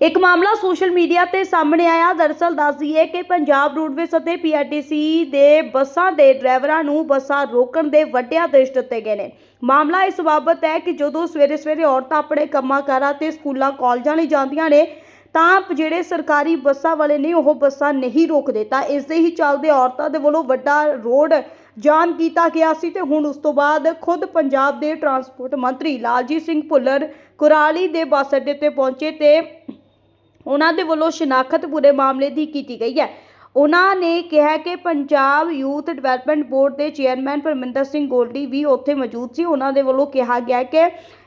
ਇੱਕ ਮਾਮਲਾ social media ਤੇ ਸਾਹਮਣੇ ਆਇਆ। ਦਰਅਸਲ ਦੱਸਦੀ ਹੈ ਕਿ ਪੰਜਾਬ ਰੋਡਵੇਜ਼ ਅਤੇ ਪੀਆਰਟੀਸੀ ਦੇ ਬੱਸਾਂ ਦੇ ਡਰਾਈਵਰਾਂ ਨੂੰ ਬੱਸਾਂ ਰੋਕਣ ਦੇ ਵੱਡੇ ਆਦੇਸ਼ ਦਿੱਤੇ ਗਏ ਨੇ। ਮਾਮਲਾ ਇਸ ਬਾਬਤ ਹੈ ਕਿ ਜਦੋਂ ਸਵੇਰੇ ਸਵੇਰੇ ਔਰਤਾਂ ਆਪਣੇ ਕੰਮਾਂ ਕਾਰਾਂ ਤੇ ਸਕੂਲਾਂ, ਕਾਲਜਾਂ ਲਈ ਜਾਂਦੀਆਂ ਨੇ, ਤਾਂ ਜਿਹੜੇ ਸਰਕਾਰੀ ਬੱਸਾਂ ਵਾਲੇ ਨੇ, ਉਹ ਬੱਸਾਂ ਨਹੀਂ ਰੋਕਦੇ। ਤਾਂ ਇਸ ਦੇ ਹੀ ਚੱਲਦੇ ਔਰਤਾਂ ਦੇ ਵੱਲੋਂ ਵੱਡਾ ਰੋਡ ਜਾਮ ਕੀਤਾ ਗਿਆ ਸੀ ਤੇ ਹੁਣ ਉਸ ਤੋਂ ਬਾਅਦ ਖੁਦ ਪੰਜਾਬ ਦੇ ਟਰਾਂਸਪੋਰਟ ਮੰਤਰੀ ਲਾਲਜੀਤ ਸਿੰਘ ਭੁੱਲਰ ਕੁਰਾਲੀ ਦੇ ਬੱਸ ਅੱਡੇ ਤੇ ਪਹੁੰਚੇ ਤੇ ਉਹਨਾਂ ਦੇ ਵੱਲੋਂ ਸ਼ਨਾਖਤ ਪੂਰੇ ਮਾਮਲੇ ਦੀ ਕੀਤੀ ਗਈ ਹੈ। ਉਹਨਾਂ ਨੇ ਕਿਹਾ ਕਿ ਪੰਜਾਬ ਯੂਥ ਡਿਵੈਲਪਮੈਂਟ ਬੋਰਡ ਦੇ ਚੇਅਰਮੈਨ ਪਰਮਿੰਦਰ ਸਿੰਘ ਗੋਲਡੀ ਵੀ ਉੱਥੇ ਮੌਜੂਦ ਸੀ। ਉਹਨਾਂ ਦੇ ਵੱਲੋਂ ਕਿਹਾ ਗਿਆ ਕਿ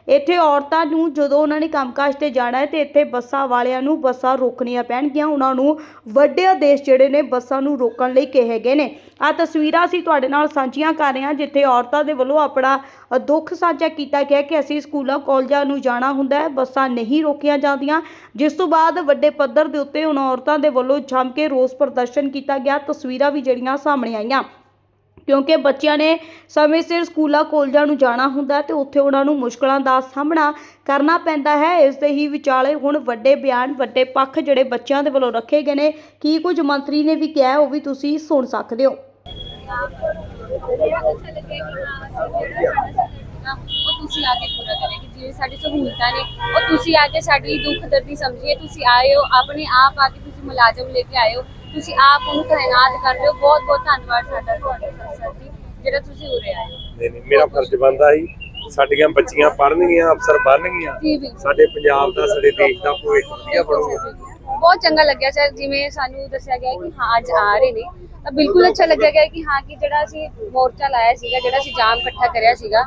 ਇੱਥੇ ਔਰਤਾਂ ਨੂੰ ਜਦੋਂ ਉਹਨਾਂ ਨੇ ਕੰਮਕਾਜ ਤੇ ਜਾਣਾ ਹੈ ਤੇ ਇੱਥੇ ਬੱਸਾਂ ਵਾਲਿਆਂ ਨੂੰ ਬੱਸਾਂ ਰੋਕਣੀਆਂ ਪੈਣਗੀਆਂ, ਉਹਨਾਂ ਨੂੰ ਵੱਡੇ ਆਦੇਸ਼ ਜਿਹੜੇ ਨੇ ਬੱਸਾਂ ਨੂੰ ਰੋਕਣ ਲਈ ਕਹੇ ਗਏ ਨੇ। ਆ ਤਸਵੀਰਾਂ ਅਸੀਂ ਤੁਹਾਡੇ ਨਾਲ ਸਾਂਝੀਆਂ ਕਰ ਰਹੇ ਹਾਂ, ਜਿੱਥੇ ਔਰਤਾਂ ਦੇ ਵੱਲੋਂ ਆਪਣਾ ਦੁੱਖ ਸਾਂਝਾ ਕੀਤਾ ਗਿਆ ਕਿ ਅਸੀਂ ਸਕੂਲਾਂ, ਕਾਲਜਾਂ ਨੂੰ ਜਾਣਾ ਹੁੰਦਾ ਹੈ, ਬੱਸਾਂ ਨਹੀਂ ਰੋਕੀਆਂ ਜਾਂਦੀਆਂ। ਜਿਸ ਤੋਂ ਬਾਅਦ ਵੱਡੇ ਪੱਧਰ ਦੇ ਉੱਤੇ ਉਹਨਾਂ ਔਰਤਾਂ ਦੇ ਵੱਲੋਂ ਜੰਮ ਕੇ ਰੋਸ ਪ੍ਰਦਰਸ਼ਨ ਕੀਤਾ ਗਿਆ। ਤਸਵੀਰਾਂ ਵੀ ਜਿਹੜੀਆਂ ਸਾਹਮਣੇ ਆਈਆਂ। ਕਿਉਂਕਿ ਬੱਚਿਆਂ ਨੇ ਸਮੇਂ ਸਿਰ ਸਕੂਲਾਂ, ਕਾਲਜਾਂ ਨੂੰ ਜਾਣਾ ਹੁੰਦਾ ਤੇ ਉੱਥੇ ਉਹਨਾਂ ਨੂੰ ਮੁਸ਼ਕਲਾਂ ਦਾ ਸਾਹਮਣਾ ਕਰਨਾ ਪੈਂਦਾ ਹੈ। ਇਸ ਦੇ ਹੀ ਵਿਚਾਲੇ ਹੁਣ ਵੱਡੇ ਬਿਆਨ, ਵੱਡੇ ਪੱਖ ਜਿਹੜੇ ਬੱਚਿਆਂ ਦੇ ਵੱਲੋਂ ਰੱਖੇ ਗਏ ਨੇ। ਕੀ ਕੁਝ ਮੰਤਰੀ ਨੇ ਵੀ ਕਿਹਾ, ਉਹ ਵੀ ਤੁਸੀਂ ਸੁਣ ਸਕਦੇ ਹੋ। ਉਹ ਤੁਸੀਂ ਆ ਕੇ ਪੂਰਾ ਕਰੇਗੀ, ਜਿਵੇਂ ਸਾਡੀ ਸਹੂਲਤਾਂ ਨੇ। ਉਹ ਤੁਸੀਂ ਆ ਕੇ ਸਾਡੀ ਦੁੱਖ ਦਰਦੀ ਸਮਝੀਏ, ਤੁਸੀਂ ਆਏ ਹੋ, ਆਪਣੇ ਆਪ ਆ ਕੇ ਤੁਸੀਂ ਮੁਲਾਜ਼ਮ ਲੈ ਕੇ ਆਏ ਹੋ। ਤੁਸੀਂ ਆਪ ਉਹਨੂੰ ਤਾਇਨਾਤ ਕਰ ਰਹੇ ਹੋ। ਬਹੁਤ ਬਹੁਤ ਧੰਨਵਾਦ ਸਾਡਾ ਤੁਹਾਡੇ ਸਰ ਜੀ ਜਿਹੜਾ ਤੁਸੀਂ ਉਰੇ ਆਏ ਹੋ। ਨਹੀਂ ਨਹੀਂ ਮੇਰਾ ਫਰਜ਼ ਬਣਦਾ ਸੀ ਸਾਡੀਆਂ ਬੱਚੀਆਂ ਪੜ੍ਹਨਗੀਆਂ ਅਫਸਰ ਬਣਨਗੀਆਂ। ਸਾਡੇ ਪੰਜਾਬ ਦਾ ਸਾਡੇ ਦੇਸ਼ ਦਾ ਭਵਿੱਖ ਵਧੀਆ ਬਣੂਗਾ ਬਹੁਤ ਚੰਗਾ ਲੱਗਿਆ ਸਰ ਜਿਵੇਂ ਸਾਨੂੰ ਦੱਸਿਆ ਗਿਆ ਕਿ ਹਾਂ ਅੱਜ ਆ ਰਹੇ ਨੇ। ਤਾਂ ਬਿਲਕੁਲ ਅੱਛਾ ਲੱਗਿਆ ਗਿਆ ਕਿ ਹਾਂ ਕਿ ਜਿਹੜਾ ਅਸੀਂ ਮੋਰਚਾ ਲਾਇਆ ਸੀਗਾ ਜਿਹੜਾ ਅਸੀਂ ਜਾਮ ਇਕੱਠਾ ਕਰਿਆ ਸੀਗਾ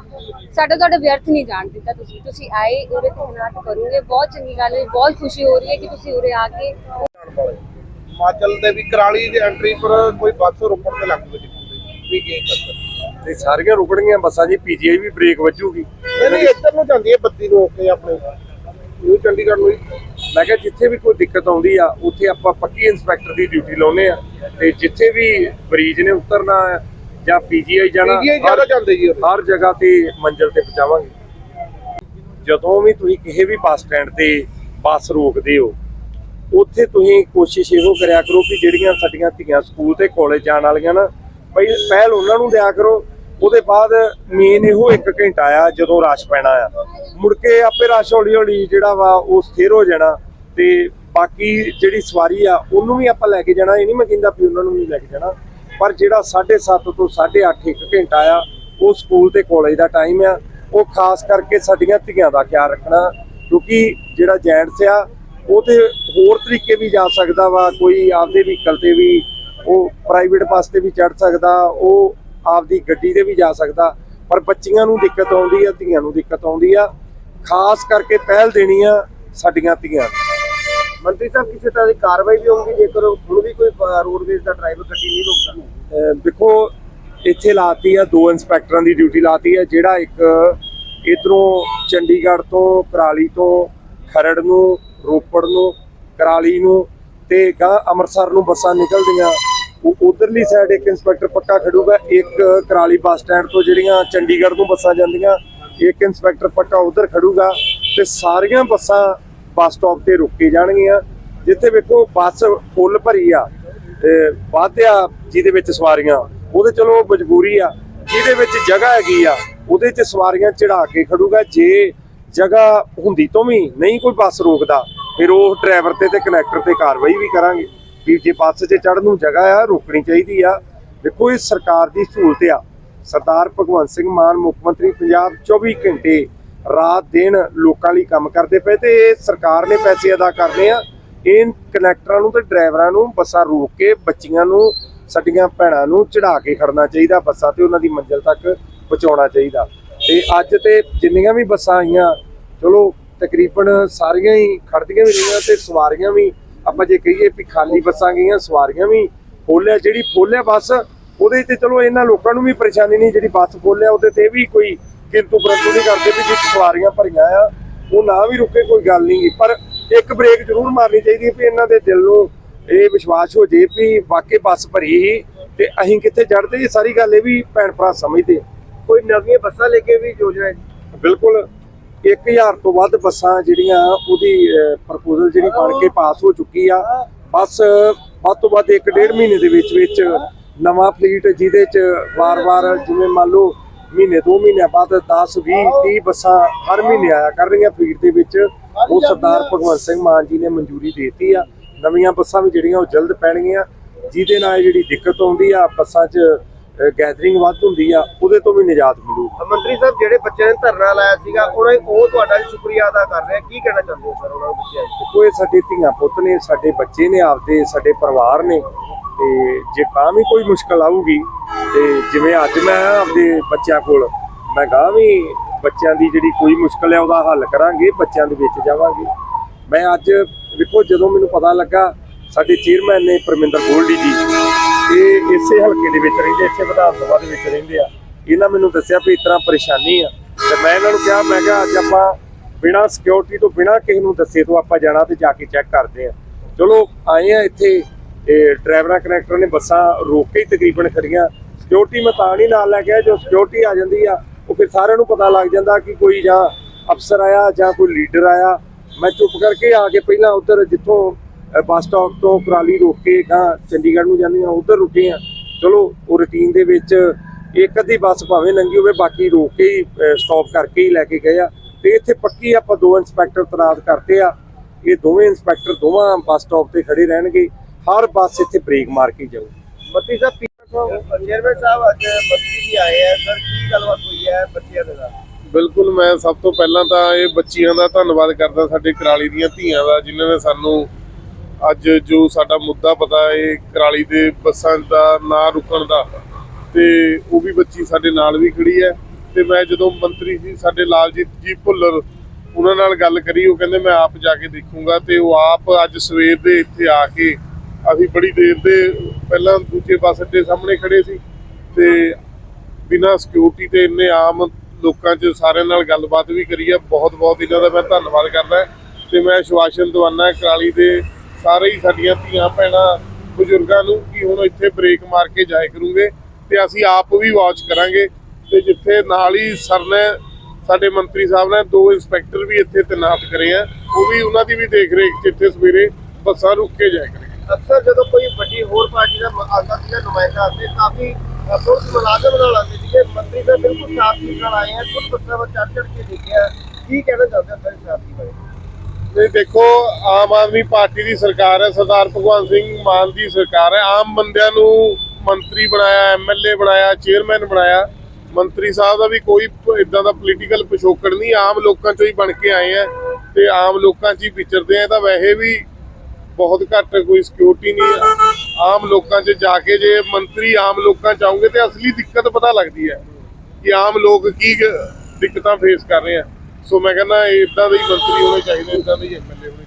ਸਾਡਾ ਤੁਹਾਡਾ ਵਿਅਰਥ ਨਹੀਂ ਜਾਣ ਦਿੱਤਾ ਤੁਸੀਂ। ਤੁਸੀਂ ਆਏ ਉਰੇ ਤੈਨਾਤ ਕਰੋਗੇ। ਬਹੁਤ ਚੰਗੀ ਗੱਲ ਹੈ ਬਹੁਤ ਖੁਸ਼ੀ ਹੋ ਰਹੀ ਹੈ ਕਿ ਤੁਸੀਂ ਉਰੇ ਆ ਕੇ ਹਿਮਾਚਲ ਦੇ ਵੀ ਕਰਾਲੀ ਦੀ ਐਂਟਰੀ ਪਰ ਕੋਈ ਬੱਸ ਰੋਕਣ ਤੇ ਲੱਗ ਗਈ ਵੀ ਤੇ ਸਾਰੀਆਂ ਰੁਕਣਗੀਆਂ ਬੱਸਾਂ ਜੀ ਪੀਜੀਆਈ ਵੀ ਬ੍ਰੇਕ ਵੱਜੂਗੀ। ਨਹੀਂ ਇੱਧਰ ਨੂੰ ਜਾਂਦੀ ਹੈ ਬੱਤੀ ਰੋਕ ਕੇ ਆਪਣੇ। ਨਿਊ ਚੰਡੀਗੜ੍ਹ ਨੂੰ। ਮੈਂ ਕਿਹਾ ਜਿੱਥੇ ਵੀ ਕੋਈ ਦਿੱਕਤ ਆਉਂਦੀ ਆ ਉੱਥੇ ਆਪਾਂ ਪੱਕੀ ਇੰਸਪੈਕਟਰ ਦੀ ਡਿਊਟੀ ਲਾਉਨੇ ਆ। ਤੇ ਜਿੱਥੇ ਵੀ ਮਰੀਜ਼ ਨੇ ਉਤਰਨਾ ਜਾਂ ਪੀਜੀਆਈ ਜਾਣਾ। ਹਰ ਜਗ੍ਹਾ ਤੇ ਮੰਜ਼ਿਲ ਤੇ ਪਹੁੰਚਾਵਾਂਗੇ। ਜਦੋਂ ਵੀ ਤੁਸੀਂ ਕਿਸੇ ਵੀ ਬੱਸ ਸਟੈਂਡ ਤੇ ਬੱਸ ਰੋਕਦੇ ਹੋ ਉੱਥੇ ਤੁਸੀਂ ਕੋਸ਼ਿਸ਼ ਇਹੋ ਕਰਿਆ ਕਰੋ ਕਿ ਜਿਹੜੀਆਂ ਸਾਡੀਆਂ ਧੀਆਂ ਸਕੂਲ ਤੇ ਕਾਲਜ ਜਾਣ ਵਾਲੀਆਂ ਨਾ, ਬਈ ਪਹਿਲ ਉਹਨਾਂ ਨੂੰ ਦਿਆ ਕਰੋ, ਉਹਦੇ ਬਾਅਦ ਮੇਨ ਇਹੋ ਇੱਕ ਘੰਟਾ ਆ ਜਦੋਂ ਰਸ਼ ਪੈਣਾ ਆ। ਮੁੜ ਕੇ ਆਪੇ ਰਸ਼ ਹੌਲੀ ਹੌਲੀ ਜਿਹੜਾ ਵਾ ਉਹ ਸਥਿਰ ਹੋ ਜਾਣਾ ਤੇ ਬਾਕੀ ਜਿਹੜੀ ਸਵਾਰੀ ਆ, ਉਹਨੂੰ ਵੀ ਆਪਾਂ ਲੈ ਕੇ ਜਾਣਾ, ਇਹ ਨਹੀਂ ਮੈਂ ਕਹਿੰਦਾ ਵੀ ਉਹਨਾਂ ਨੂੰ ਨਹੀਂ ਲੈ ਕੇ ਜਾਣਾ, ਪਰ ਜਿਹੜਾ 7:30 ਤੋਂ 8:30 1 ਘੰਟਾ ਆ, ਉਹ ਸਕੂਲ ਤੇ ਕਾਲਜ ਦਾ ਟਾਈਮ ਆ, ਉਹ ਖਾਸ ਕਰਕੇ ਸਾਡੀਆਂ ਧੀਆਂ ਦਾ ਖਿਆਲ ਰੱਖਣਾ, ਕਿਉਂਕਿ ਜਿਹੜਾ ਜੈਂਟਸ ਆ ਉਹ ਤੇ ਹੋਰ ਤਰੀਕੇ ਵੀ ਜਾ ਸਕਦਾ ਵਾ ਕੋਈ ਆਪਦੇ ਵਹੀਕਲ ਤੇ ਵੀ ਉਹ ਪ੍ਰਾਈਵੇਟ ਬੱਸ ਤੇ ਵੀ ਚੜ ਸਕਦਾ ਉਹ ਆਪਦੀ ਗੱਡੀ ਤੇ ਵੀ ਜਾ ਸਕਦਾ ਪਰ ਬੱਚੀਆਂ ਨੂੰ ਦਿੱਕਤ ਆਉਂਦੀ ਆ ਧੀਆਂ ਨੂੰ ਦਿੱਕਤ ਆਉਂਦੀ ਆ ਖਾਸ ਕਰਕੇ ਪਹਿਲ ਦੇਣੀ ਆ ਸਾਡੀਆਂ ਧੀਆਂ। ਮੰਤਰੀ ਸਾਹਿਬ ਕਿਸੇ ਤਰ੍ਹਾਂ ਦੀ ਕਾਰਵਾਈ ਵੀ ਹੋਊਗੀ ਜੇਕਰ ਹੁਣ ਵੀ ਕੋਈ ਰੋਡਵੇਜ਼ ਦਾ ਡਰਾਈਵਰ ਗੱਡੀ ਨਹੀਂ ਰੋਕਦਾ ਦੇਖੋ ਇੱਥੇ ਲਾਤੀ ਆ ਦੋ ਇੰਸਪੈਕਟਰਾਂ ਦੀ ਡਿਊਟੀ ਲਾਤੀ ਆ ਜਿਹੜਾ ਇੱਕ ਇਧਰੋਂ ਚੰਡੀਗੜ੍ਹ ਤੋਂ ਕਰਾਲੀ ਤੋਂ ਖਰੜ ਨੂੰ, ਰੋਪੜ ਨੂੰ, ਕਰਾਲੀ ਨੂੰ ਤੇ ਗਾਂ ਅੰਮ੍ਰਿਤਸਰ ਨੂੰ ਬੱਸਾਂ ਨਿਕਲਦੀਆਂ। ਉਹ ਉਧਰਲੀ ਸਾਈਡ ਇੱਕ ਇੰਸਪੈਕਟਰ ਪੱਕਾ ਖੜੂਗਾ, ਇੱਕ ਕਰਾਲੀ ਬੱਸ ਸਟੈਂਡ ਤੋਂ ਜਿਹੜੀਆਂ ਚੰਡੀਗੜ੍ਹ ਨੂੰ ਬੱਸਾਂ ਜਾਂਦੀਆਂ, ਇੱਕ ਇੰਸਪੈਕਟਰ ਪੱਕਾ ਉਧਰ ਖੜੂਗਾ ਤੇ ਸਾਰੀਆਂ ਬੱਸਾਂ ਬੱਸ ਸਟਾਪ ਤੇ ਰੁਕੇ ਜਾਣਗੀਆਂ, ਜਿੱਥੇ ਵੇਖੋ ਬੱਸ ਫੁੱਲ ਭਰੀ ਆ ਵਾਧਿਆ ਜਿਹਦੇ ਵਿੱਚ ਸਵਾਰੀਆਂ, ਉਹਦੇ ਚਲੋ ਮਜਬੂਰੀ ਆ, ਜਿਹਦੇ ਵਿੱਚ ਜਗ੍ਹਾ ਹੈਗੀ ਆ, ਉਹਦੇ 'ਚ ਸਵਾਰੀਆਂ ਚੜਾ ਕੇ ਖੜੂਗਾ, ਜੇ ਜਗ੍ਹਾ ਹੁੰਦੀ ਤੋਂ ਵੀ ਨਹੀਂ ਕੋਈ ਬੱਸ ਰੋਕਦਾ, ਫਿਰ ਉਹ ਡਰਾਈਵਰ ਤੇ ਤੇ ਕਨੈਕਟਰ ਤੇ ਕਾਰਵਾਈ ਵੀ ਕਰਾਂਗੇ। ਵੀ ਜੇ ਬੱਸ 'ਚ ਚੜ੍ਹਨ ਨੂੰ ਜਗ੍ਹਾ ਆ, ਰੋਕਣੀ ਚਾਹੀਦੀ ਆ, ਦੇਖੋ ਇਹ ਸਰਕਾਰ ਦੀ ਸਹੂਲਤ ਆ। ਸਰਦਾਰ ਭਗਵੰਤ ਸਿੰਘ ਮਾਨ ਮੁੱਖ ਮੰਤਰੀ ਪੰਜਾਬ 24 ਘੰਟੇ ਰਾਤ ਦਿਨ ਲੋਕਾਂ ਲਈ ਕੰਮ ਕਰਦੇ ਪਏ ਤੇ ਇਹ ਸਰਕਾਰ ਨੇ ਪੈਸੇ ਅਦਾ ਕਰਨੇ ਆ। ਇਹ ਕਨੈਕਟਰਾਂ ਨੂੰ ਤੇ ਡਰਾਈਵਰਾਂ ਨੂੰ ਬੱਸਾਂ ਰੋਕ ਕੇ ਬੱਚੀਆਂ ਨੂੰ, ਸਾਡੀਆਂ ਭੈਣਾਂ ਨੂੰ ਚੜਾ ਕੇ ਖੜਨਾ ਚਾਹੀਦਾ, ਬੱਸਾਂ ਤੇ ਉਹਨਾਂ ਦੀ ਮੰਜ਼ਿਲ ਤੱਕ ਪਹੁੰਚਾਉਣਾ ਚਾਹੀਦਾ। ਤੇ ਅੱਜ ਤੇ ਜਿੰਨੀਆਂ ਵੀ ਬੱਸਾਂ ਆਈਆਂ, ਚਲੋ ਤਕਰੀਬਨ ਸਾਰੀਆਂ ਹੀ ਖੜਦੀਆਂ ਵੀ ਰਹੀਆਂ ਤੇ ਸਵਾਰੀਆਂ ਵੀ, ਆਪਾਂ ਜੇ ਕਹੀਏ ਵੀ ਖਾਲੀ ਬੱਸਾਂ ਗਈਆਂ, ਸਵਾਰੀਆਂ ਵੀ ਫੁੱਲ ਜਿਹੜੀ ਫੋਲਿਆ ਬੱਸ, ਉਹਦੇ ਤੇ ਚਲੋ ਇਹਨਾਂ ਲੋਕਾਂ ਨੂੰ ਵੀ ਪਰੇਸ਼ਾਨੀ ਨਹੀਂ, ਜਿਹੜੀ ਬੱਸ ਫੁੱਲ ਉਹਦੇ ਤੇ ਵੀ ਕੋਈ ਕਿੰਤੂ ਪਰੰਤੂ ਨਹੀਂ ਕਰਦੇ ਵੀ ਜੇ ਸਵਾਰੀਆਂ ਭਰੀਆਂ ਆ, ਉਹ ਨਾ ਵੀ ਰੁਕੇ, ਕੋਈ ਗੱਲ ਨਹੀਂ ਪਰ ਇੱਕ ਬ੍ਰੇਕ ਜ਼ਰੂਰ ਮਾਰਨੀ ਚਾਹੀਦੀ ਹੈ ਵੀ ਇਹਨਾਂ ਦੇ ਦਿਲ ਨੂੰ ਇਹ ਵਿਸ਼ਵਾਸ ਹੋ ਜੇ ਵੀ ਵਾਕਈ ਬੱਸ ਭਰੀ ਹੀ ਤੇ ਅਸੀਂ ਕਿੱਥੇ ਚੜਦੇ ਇਹ ਸਾਰੀ ਗੱਲ ਇਹ ਵੀ ਭੈਣ ਭਰਾ ਸਮਝਦੇ ਕੋਈ ਨਵੀਆਂ ਬੱਸਾਂ ਲੈ ਕੇ ਵੀ ਯੋਜਨਾ ਹੈ ਬਿਲਕੁਲ। 1000 ਤੋਂ ਵੱਧ ਬੱਸਾਂ ਜਿਹੜੀਆਂ ਉਹਦੀ ਪ੍ਰਪੋਜ਼ਲ ਜਿਹੜੀ ਬਣ ਕੇ ਪਾਸ ਹੋ ਚੁੱਕੀ ਆ। ਬਸ ਵੱਧ ਤੋਂ ਵੱਧ 1.5 ਮਹੀਨੇ ਦੇ ਵਿੱਚ ਵਿੱਚ ਨਵਾਂ ਫਲੀਟ ਜਿਹਦੇ ਚ ਵਾਰ-ਵਾਰ ਜਿਵੇਂ ਮੰਨ ਲਓ ਮਹੀਨੇ, ਦੋ ਮਹੀਨਿਆਂ ਬਾਅਦ 10 20 30 ਬੱਸਾਂ ਹਰ ਮਹੀਨੇ ਆਇਆ ਕਰ ਰਹੀਆਂ ਫਲੀਟ ਦੇ ਵਿੱਚ, ਉਹ ਸਰਦਾਰ ਭਗਵੰਤ ਸਿੰਘ ਮਾਨ ਜੀ ਨੇ ਮਨਜ਼ੂਰੀ ਦਿੱਤੀ ਆ। ਨਵੀਆਂ ਬੱਸਾਂ ਵੀ ਜਿਹੜੀਆਂ ਉਹ ਜਲਦ ਪੈਣਗੀਆਂ। ਜਿਹਦੇ ਨਾਲ ਜਿਹੜੀ ਦਿੱਕਤ ਆਉਂਦੀ ਆ, ਬੱਸਾਂ 'ਚ ਗੈਦਰਿੰਗ ਵੱਧ ਹੁੰਦੀ ਆ ਉਹਦੇ ਤੋਂ ਵੀ ਨਿਜਾਤ ਮਿਲੂ। ਮੰਤਰੀ ਸਾਹਿਬ ਜਿਹੜੇ ਬੱਚੇ ਨੇ ਧਰਨਾ ਲਾਇਆ ਸੀਗਾ ਉਹਨਾਂ ਉਹ ਤੁਹਾਡਾ ਵੀ ਸ਼ੁਕਰੀਆ ਅਦਾ ਕਰ ਰਹੇ ਕੀ ਕਹਿਣਾ ਚਾਹੁੰਦੇ ਹੋ ਸਰ ਉਹਨਾਂ ਨੂੰ ਬੱਚਿਆਂ ਨੂੰ ਇਹ ਸਾਡੇ ਧੀਆਂ ਪੁੱਤ ਨੇ ਸਾਡੇ ਬੱਚੇ ਨੇ ਆਪਦੇ ਸਾਡੇ ਪਰਿਵਾਰ ਨੇ। ਤੇ ਜੇ ਤਾਂ ਵੀ ਕੋਈ ਮੁਸ਼ਕਲ ਆਊਗੀ ਤੇ ਜਿਵੇਂ ਅੱਜ ਮੈਂ ਆਪਦੇ ਬੱਚਿਆਂ ਕੋਲ ਮੈਂ ਕਹਾਂ ਵੀ ਬੱਚਿਆਂ ਦੀ ਜਿਹੜੀ ਕੋਈ ਮੁਸ਼ਕਲ ਹੈ ਉਹਦਾ ਹੱਲ ਕਰਾਂਗੇ ਬੱਚਿਆਂ ਦੇ ਵਿੱਚ ਜਾਵਾਂਗੇ। ਮੈਂ ਅੱਜ ਵੇਖੋ ਜਦੋਂ ਮੈਨੂੰ ਪਤਾ ਲੱਗਾ ਸਾਡੇ ਚੇਅਰਮੈਨ ਨੇ ਪਰਮਿੰਦਰ ਗੋਲਡੀ ਜੀ, ਇਹ ਇਸੇ ਹਲਕੇ ਦੇ ਵਿੱਚ ਰਹਿੰਦੇ, ਇੱਥੇ ਵਿਧਾਨ ਸਭਾ ਦੇ ਵਿੱਚ ਰਹਿੰਦੇ ਆ। ਇਹਨਾਂ ਮੈਨੂੰ ਦੱਸਿਆ ਵੀ ਇਸ ਪਰੇਸ਼ਾਨੀ ਆ। ਤੇ ਮੈਂ ਇਹਨਾਂ ਨੂੰ ਕਿਹਾ, ਮੈਂ ਕਿਹਾ, ਅੱਜ ਆਪਾਂ ਬਿਨਾਂ ਸਿਕਿਉਰਿਟੀ ਤੋਂ, ਬਿਨਾਂ ਕਿਸੇ ਨੂੰ ਦੱਸੇ ਤੋਂ ਆਪਾਂ ਜਾਣਾ ਤੇ ਜਾ ਕੇ ਚੈੱਕ ਕਰਦੇ ਆ। ਚਲੋ, ਆਏ ਆ ਇੱਥੇ, ਇਹ ਡਰਾਈਵਰਾਂ ਕਨੈਕਟਰ ਨੇ ਬੱਸਾਂ ਰੋਕ ਕੇ ਤਕਰੀਬਨ ਖੜੀਆਂ ਸਿਕਿਉਰਿਟੀ ਮੈਂ ਤਾਂ ਨਹੀਂ ਨਾਲ ਲੈ ਕੇ ਜੋ ਸਿਕਿਉਰਿਟੀ ਆ ਜਾਂਦੀ ਆ, ਉਹ ਫਿਰ ਸਾਰਿਆਂ ਨੂੰ ਪਤਾ ਲੱਗ ਜਾਂਦਾ ਕਿ ਕੋਈ ਜਾਂ ਅਫਸਰ ਆਇਆ ਜਾਂ ਕੋਈ ਲੀਡਰ ਆਇਆ। ਮੈਂ ਚੁੱਪ ਕਰਕੇ ਆ ਕੇ ਪਹਿਲਾਂ ਉਧਰ ਜਿੱਥੋਂ ਬੱਸ ਸਟਾਪ ਤੋਂ ਕੁਰਾਲੀ ਰੋਕ ਕੇ ਗਾਂ ਚੰਡੀਗੜ੍ਹ ਨੂੰ ਜਾਂਦੀਆਂ ਉਧਰ ਰੁਕੇ ਆ ਚਲੋ ਉਹ ਰੁਟੀਨ ਦੇ ਵਿੱਚ ਇੱਕ ਅੱਧੀ ਬੱਸ ਭਾਵੇਂ ਲੰਗੀ ਹੋਵੇ ਬਾਕੀ ਰੋਕ ਕੇ ਹੀ ਸਟਾਪ ਕਰਕੇ ਹੀ ਲੈ ਕੇ ਗਏ ਆ। ਤੇ ਇੱਥੇ ਪੱਕੀ ਆਪਾਂ ਦੋ ਇੰਸਪੈਕਟਰ ਤਨਾਤ ਕਰਤੇ ਆ। ਇਹ ਦੋਵੇਂ ਇੰਸਪੈਕਟਰ ਦੋਵਾਂ ਬੱਸ ਸਟਾਪ ਤੇ ਖੜੇ ਰਹਿਣਗੇ। ਹਰ ਬੱਸ ਇੱਥੇ ਬ੍ਰੇਕ ਮਾਰ ਕੇ ਜਾਊ। ਮੰਤਰੀ ਸਾਹਿਬ ਚੇਅਰਮੈਨ ਸਾਹਿਬ ਅੱਜ ਮੰਤਰੀ ਜੀ ਆਏ ਆ। ਸਰ ਕੀ ਗੱਲਬਾਤ ਹੋਈ ਹੈ ਬੱਚਿਆਂ ਦੇ ਨਾਲ? ਬਿਲਕੁਲ ਮੈਂ ਸਭ ਤੋਂ ਪਹਿਲਾਂ ਤਾਂ ਇਹ ਬੱਚੀਆਂ ਦਾ ਧੰਨਵਾਦ ਕਰਦਾ ਸਾਡੇ ਕਰਾਲੀ ਦੀਆਂ ਧੀਆਂ ਦਾ ਜਿਨ੍ਹਾਂ ਨੇ ਸਾਨੂੰ ਅੱਜ ਜੋ ਸਾਡਾ ਮੁੱਦਾ ਪਤਾ ਹੈ ਕਰਾਲੀ ਦੇ ਬੱਸਾਂ ਦਾ ਨਾ ਰੁਕਣ ਦਾ, ਤੇ ਉਹ ਵੀ ਬੱਚੀ ਸਾਡੇ ਨਾਲ ਵੀ ਖੜੀ ਹੈ। ਤੇ ਮੈਂ ਜਦੋਂ ਮੰਤਰੀ ਜੀ ਸਾਡੇ ਲਾਲਜੀਤ ਜੀ ਭੁੱਲਰ, ਉਹਨਾਂ ਨਾਲ ਗੱਲ ਕਰੀ, ਉਹ ਕਹਿੰਦੇ ਮੈਂ ਆਪ ਜਾ ਕੇ ਦੇਖੂੰਗਾ ਤੇ ਉਹ ਆਪ ਅੱਜ ਸਵੇਰ ਦੇ ਇੱਥੇ ਆ ਕੇ ਅਸੀਂ ਬੜੀ ਦੇਰ ਦੇ ਪਹਿਲਾਂ ਦੂਜੇ ਬੱਸ ਅੱਡੇ ਸਾਹਮਣੇ ਖੜੇ ਸੀ ਤੇ ਬਿਨਾਂ ਸਿਕਿਉਰਿਟੀ ਤੇ ਇੰਨੇ ਆਮ ਲੋਕਾਂ 'ਚ ਸਾਰਿਆਂ ਨਾਲ ਗੱਲਬਾਤ ਵੀ ਕਰੀ ਹੈ। ਬਹੁਤ ਬਹੁਤ ਇਹਨਾਂ ਦਾ ਮੈਂ ਧੰਨਵਾਦ ਕਰਦਾ। ਤੇ ਮੈਂ ਆਸ਼ਵਾਸਨ ਦਵਾਨਾ ਕਰਾਲੀ ਦੇ ਸਾਰੇ ਹੀ ਸਾਡੀਆਂ ਧੀਆਂ ਭੈਣਾਂ ਬਜ਼ੁਰਗਾਂ ਨੂੰ ਕਿ ਹੁਣ ਇੱਥੇ ਬ੍ਰੇਕ ਮਾਰ ਕੇ ਜਾਇਆ ਕਰੂੰਗੇ ਤੇ ਅਸੀਂ ਆਪ ਵੀ ਵਾਚ ਕਰਾਂਗੇ ਤੇ ਜਿੱਥੇ ਨਾਲ ਹੀ ਸਰ ਨੇ, ਸਾਡੇ ਮੰਤਰੀ ਸਾਹਿਬ ਨੇ, ਦੋ ਇੰਸਪੈਕਟਰ ਵੀ ਇੱਥੇ ਤੈਨਾਤ ਕਰੇ ਆ, ਉਹ ਵੀ ਉਹਨਾਂ ਦੀ ਵੀ ਦੇਖ ਰੇਖ 'ਚ ਸਵੇਰੇ ਬੱਸਾਂ ਰੁਕ ਕੇ ਜਾਇਆ ਕਰਨਗੇ। ਅਕਸਰ ਜਦੋਂ ਕੋਈ ਵੱਡੀ ਹੋਰ ਪਾਰਟੀ ਦਾ ਆਉਂਦਾ ਸੀਗਾ ਨੁਮਾਇੰਦਾ ਆਉਂਦੇ ਕਾਫੀ ਪੁਲਿਸ ਮੁਲਾਜ਼ਮ ਨਾਲ ਆਉਂਦੇ ਸੀਗੇ। ਮੰਤਰੀ ਸਾਹਿਬ ਬਿਲਕੁਲ ਸਾਫ਼ ਨਾਲ ਆਏ ਆ ਕੁਝ ਬੱਸਾਂ ਵਿੱਚ ਚੜ ਚੜ ਕੇ ਦੇਖਿਆ। ਕੀ ਕਹਿਣਾ ਚਾਹੁੰਦੇ ਹੋ ਸਰ ਇਸ ਬਾਰੇ? ਨਹੀਂ, ਦੇਖੋ, ਆਮ ਆਦਮੀ ਪਾਰਟੀ ਦੀ ਸਰਕਾਰ ਹੈ, ਸਰਦਾਰ ਭਗਵੰਤ ਸਿੰਘ ਮਾਨ ਦੀ ਸਰਕਾਰ ਹੈ। ਆਮ ਬੰਦਿਆਂ ਨੂੰ ਮੰਤਰੀ ਬਣਾਇਆ ਐਮਐਲਏ ਬਣਾਇਆ, ਚੇਅਰਮੈਨ ਬਣਾਇਆ, ਮੰਤਰੀ ਸਾਹਿਬ ਦਾ ਵੀ ਕੋਈ ਇਦਾਂ ਦਾ ਪੋਲੀਟੀਕਲ ਪਿਛੋਕੜ ਨਹੀਂ, ਆਮ ਲੋਕਾਂ ਚੋਂ ਹੀ ਬਣ ਕੇ ਆਏ ਆ ਤੇ ਆਮ ਲੋਕਾਂ 'ਚ ਹੀ ਵਿਚਰਦੇ ਆ ਤਾਂ ਵੈਸੇ ਵੀ ਬਹੁਤ ਘੱਟ ਕੋਈ ਸਿਕਿਉਰਿਟੀ ਨਹੀਂ ਆਮ ਲੋਕਾਂ 'ਚ ਜਾ ਕੇ ਜੇ ਮੰਤਰੀ ਆਮ ਲੋਕਾਂ 'ਚ ਆਉਂਗੇ ਤੇ ਅਸਲੀ ਦਿੱਕਤ ਪਤਾ ਲੱਗਦੀ ਹੈ ਕਿ ਆਮ ਲੋਕ ਕੀ ਦਿੱਕਤਾਂ ਫੇਸ ਕਰ ਰਹੇ ਆ ਸੋ ਮੈਂ ਕਹਿੰਦਾ ਇਦਾਂ ਦੇ ਹੀ ਮੰਤਰੀ ਹੋਣੇ ਚਾਹੀਦੇ ਇਦਾਂ ਦੇ ਹੀ ਐਮਐਲਏ ਹੋਣੇ